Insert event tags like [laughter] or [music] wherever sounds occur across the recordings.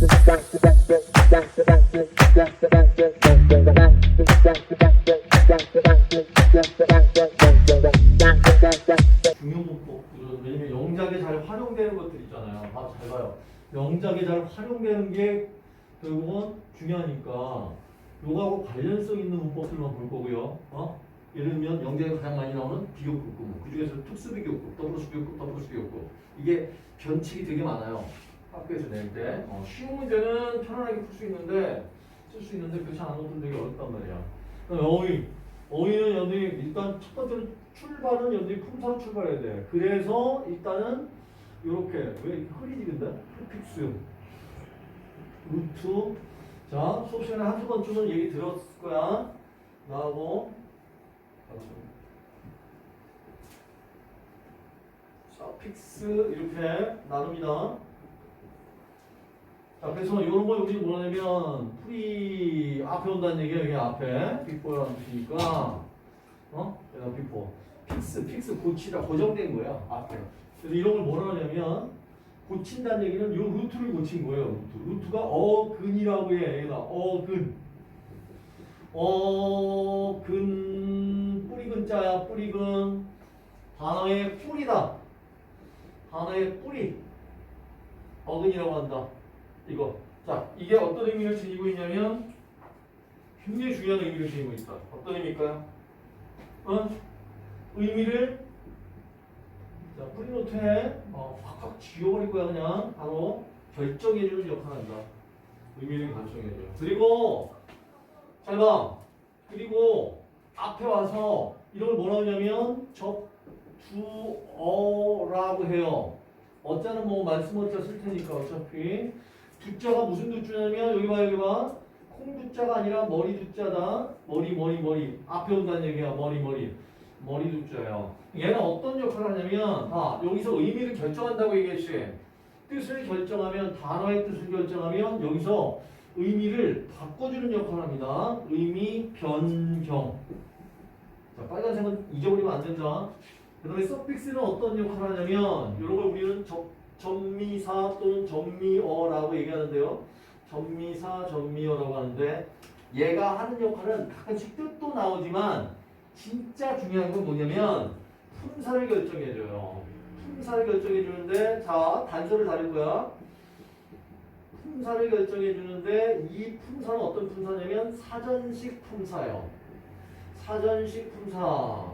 중요 문법들은 왜냐면 영작에 잘 활용되는 것들 있잖아요. 아, 잘 봐요. 영작에 잘 활용되는 게 결국은 중요하니까 요거하고 관련성 있는 문법들만 볼 거고요. 어? 예를 들면 영작에 가장 많이 나오는 비교급 구문. 그 중에서 특수 비교급, 더블스 비교급, 더블스 비교급. 이게 변칙이 되게 많아요. 학교에서 낼 때. 어, 쉬운 문제는 편안하게 풀 수 있는데 쓸 수 있는데 않은 것들은 되게 어렵단 말이야. 어휘. 어휘는 연이 일단 첫 번째로 출발은 연이 품사로 출발해야 돼. 그래서 일단은 이렇게 왜 흐리지 근데? 프픽스, 루트. 자 수업 시간에 한두 번쯤은 얘기 들었을 거야. 나하고 서픽스 이렇게 나눕니다. 자, 그래서 이런 거 우리 뭐냐면 프리 앞에 온다는 얘기야 여기 앞에. 빅보라는 뜻이니까. 어? 얘가 빅보 픽스 픽스 고치다 고정된 거야 앞에. 그래서 이런 걸 뭐라 하냐면 고친다는 얘기는 요 루트를 고친 거예요 루트. 루트가 어근이라고 해 얘가. 어근. 어근. 뿌리근 자야 뿌리근. 단어의 뿌리다. 단어의 뿌리. 어근이라고 한다 이거. 자, 이게 어떤 의미를 지니고 있냐면 굉장히 중요한 의미를 지니고 있다. 어떤 의미일까요? 어? 의미를 자, 프리노트에 어, 확확 지워버릴 거야 그냥 바로 결정해주는 역할을 한다. 의미를 결정해줘. 그리고 잘 봐. 그리고 앞에 와서 이런 걸 뭐라 하냐면 접두어라고 해요. 어짜는 뭐 말씀 어짜 쓸 테니까 어차피 두자가 무슨 두자냐면 여기 봐 여기 봐. 콩 두자가 아니라 머리 두자다. 머리 머리 머리. 앞에 온다는 얘기야. 머리 머리. 머리 두자예요 얘는 어떤 역할을 하냐면 아 여기서 의미를 결정한다고 얘기했지. 뜻을 결정하면 단어의 뜻을 결정하면 여기서 의미를 바꿔주는 역할을 합니다. 의미 변경. 자 빨간색은 잊어버리면 안 된다. 그 다음에 서픽스는 어떤 역할을 하냐면 이런 걸 우리는 접 전미사 또는 전미어라고 얘기하는데요. 전미사, 전미어라고 하는데 얘가 하는 역할은 가끔씩 뜻도 나오지만 진짜 중요한 건 뭐냐면 품사를 결정해줘요. 품사를 결정해주는데 자 단서를 다룰 거야. 품사를 결정해주는데 이 품사는 어떤 품사냐면 사전식 품사예요. 사전식 품사.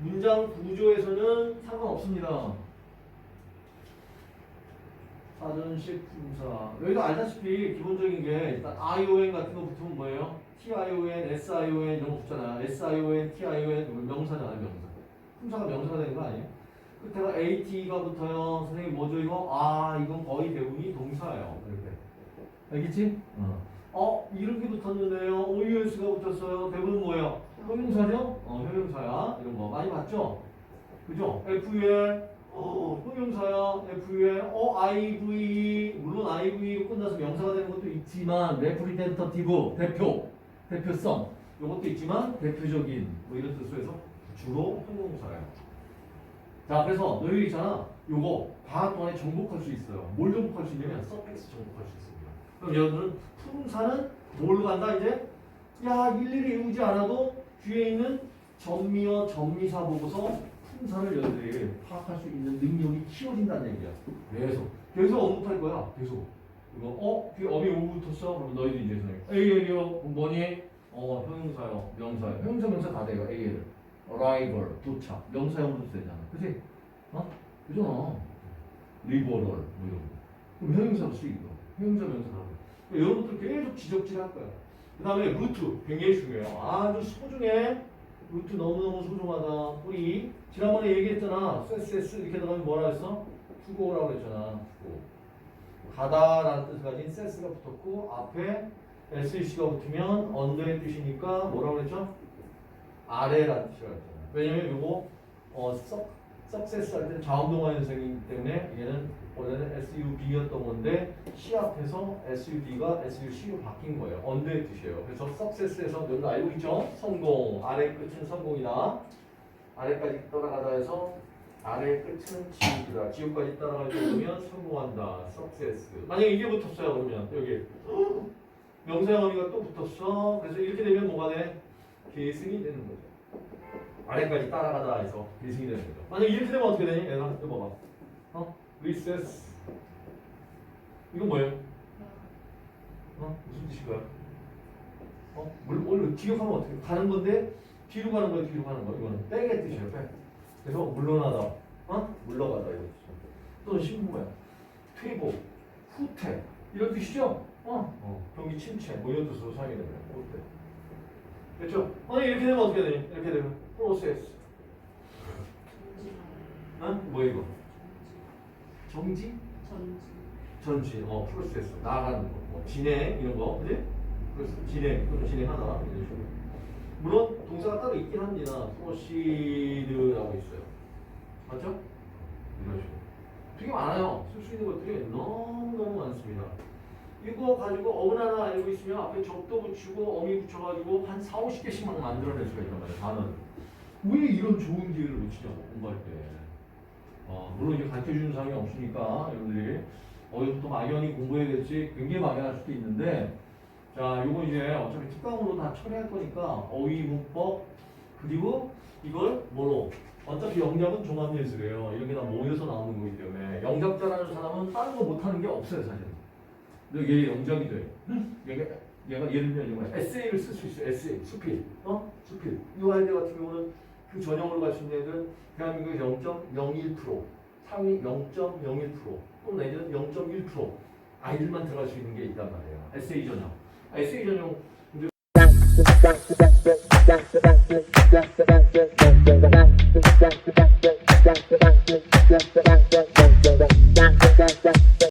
문장 구조에서는 상관없습니다. 사전식 품사. 여기도 알다시피 기본적인 게 일단 ION 같은 거 붙으면 뭐예요? TION, SION 이런 거 붙잖아. SION, TION 명사잖아, 명사. 품사가 명사가 되는 거 아니에요? 끝에가 AT가 붙어요. 선생님 뭐죠 이거? 아 이건 거의 대부분이 동사예요. 이렇게. 알겠지? 어. 어 이렇게 붙었는데요. OUS가 붙었어요. 대부분 뭐예요? 형용사죠? 어 형용사야. 이런 거 많이 봤죠? 그죠? FUL 어, 형용사야, FU에, 어, IV, 물론 IV로 끝나서 명사가 되는 것도 있지만, representative, 대표, 대표성, 이것도 있지만, 대표적인, 뭐 이런 뜻으로 해서 주로 형용사예요. 자, 그래서 너희 있잖아, 요거 방학 동안에 정복할 수 있어요. 뭘 정복할 수 있냐면, 서펙스 정복할 수 있습니다. 그럼 여러분은 품사는 뭘로 간다, 이제? 야, 일일이 외우지 않아도 뒤에 있는 전미어, 전미사 보고서 품사를 여러분들이 파악할 수 있는 능력이 키워진다는 얘기야. 계속. 계속 언급할 거야. 계속. 이거, 어? 뒤에 어미 오부 붙었어? 그러면 너희들 이제 선생님. AL이요? 뭐니? 어, 형용사요. 명사요. 형용사, 명사 다 돼요. AL. arrival. 도착. 명사형으로 되잖아. 그치? 어? 그잖아. liberal. 뭐 이런 거. 그럼 형용사로 쓰이고. 형용사, 명사 다 돼. 이런 것들 계속 지적질 할 거야. 그 다음에 루트. 굉장히 중요해요. 아주 소중해. 루트 너무너무 소중하다. 우리 지난번에 얘기했잖아. 쎄쎄쎄 이렇게 들어가면 뭐라 했어? 투고라고 했잖아. 투고. 가다라는 뜻을 가진 쎄스가 붙었고 앞에 SC가 붙으면 언더의 뜻이니까 뭐라고 그랬죠? 아래라는 뜻이라고 했잖아. 왜냐면 요거 어, 썩, 석세스 할 때는 자음동화 현상이기 때문에 얘는 원래는 SUB였던 건데 C 앞에서 SUB가 SUC로 바뀐 거예요. 언더의 뜻이에요. 그래서 석세스에서 여러분 알고 있죠? 성공. 아래 끝은 성공이다. 아래까지 떠나가다 해서 아래 끝은 지옥이다. 지옥까지 따라갈 정도면 성공한다. success. 만약에 이게 붙었어요. 그러면 여기 [gasps] 명사형 어미가 또 붙었어. 그래서 이렇게 되면 뭐가 돼? 계승이 되는 거죠. 아래까지 따라가다 해서 계승이 되는 거죠. 만약에 이렇게 되면 어떻게 되니? 얘가 이거 봐봐. 어? recess. 이건 뭐예요? 어? 무슨 뜻일까요? 어? 물, 원래 뒤로 가면 어떻게 가는 건데 뒤로 가는 거예요, 뒤로 가는 거. 이거는 백의 뜻이에요, 백. 그래서 물러나다, 어? 물러가다 이런 뜻이죠. 또는 신부야, 퇴보, 후퇴 이런 뜻이죠. 어? 어. 경기 침체 뭐 이런 뜻으로 사용이 되는 거예요. 후퇴. 그렇죠? 아니 이렇게 되면 어떻게 되니? 이렇게 되면 프로세스. 어? 뭐 이거? 정지? 전지 전진, 어, 프로세스, 나아가는 거, 뭐, 진행, 이런 거, 그지? 그래서 진행, 또는 진행하다, 이런 식으로. 물론, 동사가 따로 있긴 합니다. 프로시드라고 있어요. 맞죠? 이런 식으로. 되게 많아요. 쓸 수 있는 것들이 너무너무 많습니다. 이거 가지고 어문 하나 알고 있으면 앞에 적도 붙이고 어미 붙여가지고 한 4, 50개씩 만 만들어낼 수가 있단 말이에요. 단어를. 왜 이런 좋은 기회를 놓치냐고, 공부할 때. 어, 물론 이제 가르쳐 주는 사람이 없으니까 여러분들이. 어디부터 막연히 공부해야될지? 굉장히 막연할 수도 있는데. 자 요거 이제 어차피 특강으로 다 처리할 거니까 어휘 문법 그리고 이걸 뭐로? 어차피 영작은 종합예술이에요. 이렇게 다 모여서 나오는 거기 때문에. 영작자라는 사람은 다른 거 못하는 게 없어요 사실 근데 얘 영작이 돼. 얘가 얘가 예를 들면 이거 에세이를 쓸 수 있어요. 에세이 수필. 어? 수필. 이 아이들 같은 경우는 그 전형으로 가신 애들은 대한민국의 0.01% 상위 0.01% 또는 내년 0.1% 아이들만 들어갈 수 있는 게 있단 말이에요. 에세이 전형. 아, 에세이 전형 you.